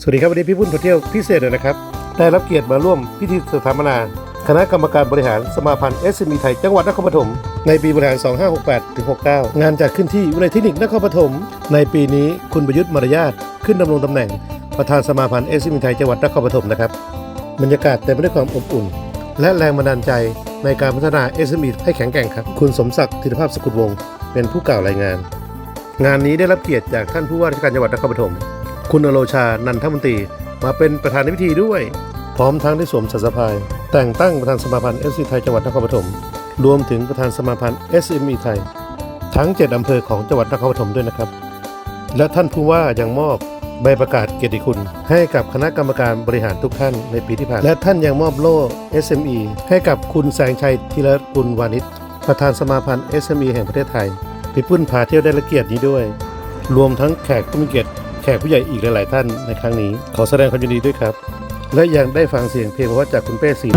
สวัสดีครับวันนี้พี่พุ่นพาเที่ยวพิเศษเลยนะครับ ได้รับเกียรติมาร่วมพิธีสถาปนา คณะกรรมการบริหารสมาพันธ์ SME ไทยจังหวัดนครปฐมในปีบริหาร 2568ถึง69 งานจัดขึ้นที่วิทยาลัยเทคนิคนครปฐมในปีนี้คุณประยุทธ์มารยาทขึ้นดำรงตำแหน่ง ประธานสมาพันธ์ SME ไทยจังหวัดนครปฐมนะครับบรรยากาศเต็มไปด้วยความอบอุ่น และแรงบันดาลใจในการพัฒนา SME ให้แข็งแกร่งครับ คุณสมศักดิ์ธิรภาพสกุลวงศ์เป็นผู้กล่าวรายงาน งานนี้ได้รับเกียรติจากท่านผู้ว่าราชการจังหวัดนครปฐม คุณอโรชา นันทมนตรีมาเป็นประธานในพิธีด้วย พร้อมทั้งได้สวมสัสพาย แต่งตั้งประธานสมาพันธ์ SME ไทยจังหวัดนครปฐมรวมถึงประธานสมาพันธ์ SME ไทย ทั้ง 7 อำเภอของจังหวัดนครปฐมด้วยนะครับ และท่านผู้ว่ายังมอบใบประกาศเกียรติคุณ ให้กับคณะกรรมการบริหารทุกท่านในปีที่ผ่าน และท่านยังมอบโล่ SME ให้กับคุณแสงชัยธีรกุลวานิชประธานสมาพันธ์ SME แห่งประเทศไทยพี่ปุ้นพาเที่ยวได้ละเกียรตินี้ด้วย รวมทั้งแขกผู้มีเกียรติ ขกผู้ใหญ่อีกหลาย ๆ ท่านในครั้งนี้ ขอแสดงความยินดีด้วยครับ และยังได้ฟังเสียงเพลงเพราะจากคุณเป้สี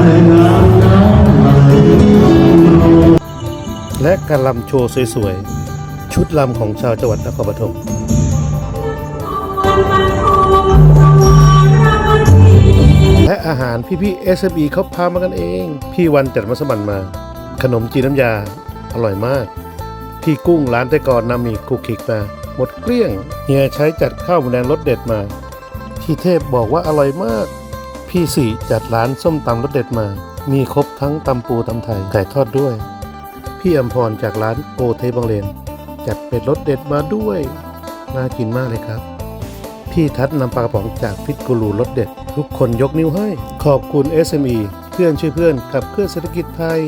และการลำโชว์สวย ๆ ชุดลำของชาวจังหวัดนครปฐมและอาหารพี่ๆ SME เขาพามากันเอง พี่วันจัดมัสมั่นมา ขนมจีนน้ำยา อร่อยมาก พี่กุ้งร้านแต่ก่อนนำมีคุกคิกมา หมดเกลี้ยง เฮียใช้จัดข้าวหมูแดงรสเด็ดมาพี่เทพบอกว่าอร่อยมาก พี่สี่จัดร้านส้มตำรสเด็ดมา มีครบทั้งตำปูตำไทยไก่ทอดด้วย พี่อัมพรจากร้านโอเทบังเลน จัดเป็ดรสเด็ดมาด้วย น่ากินมากเลยครับ พี่ทัศน์นำปลากระป๋องจากฟิตกูรูรสเด็ด ทุกคนยกนิ้วให้ ขอบคุณ SME เพื่อนช่วยเพื่อนขับเคลื่อเศรษฐกิจไทย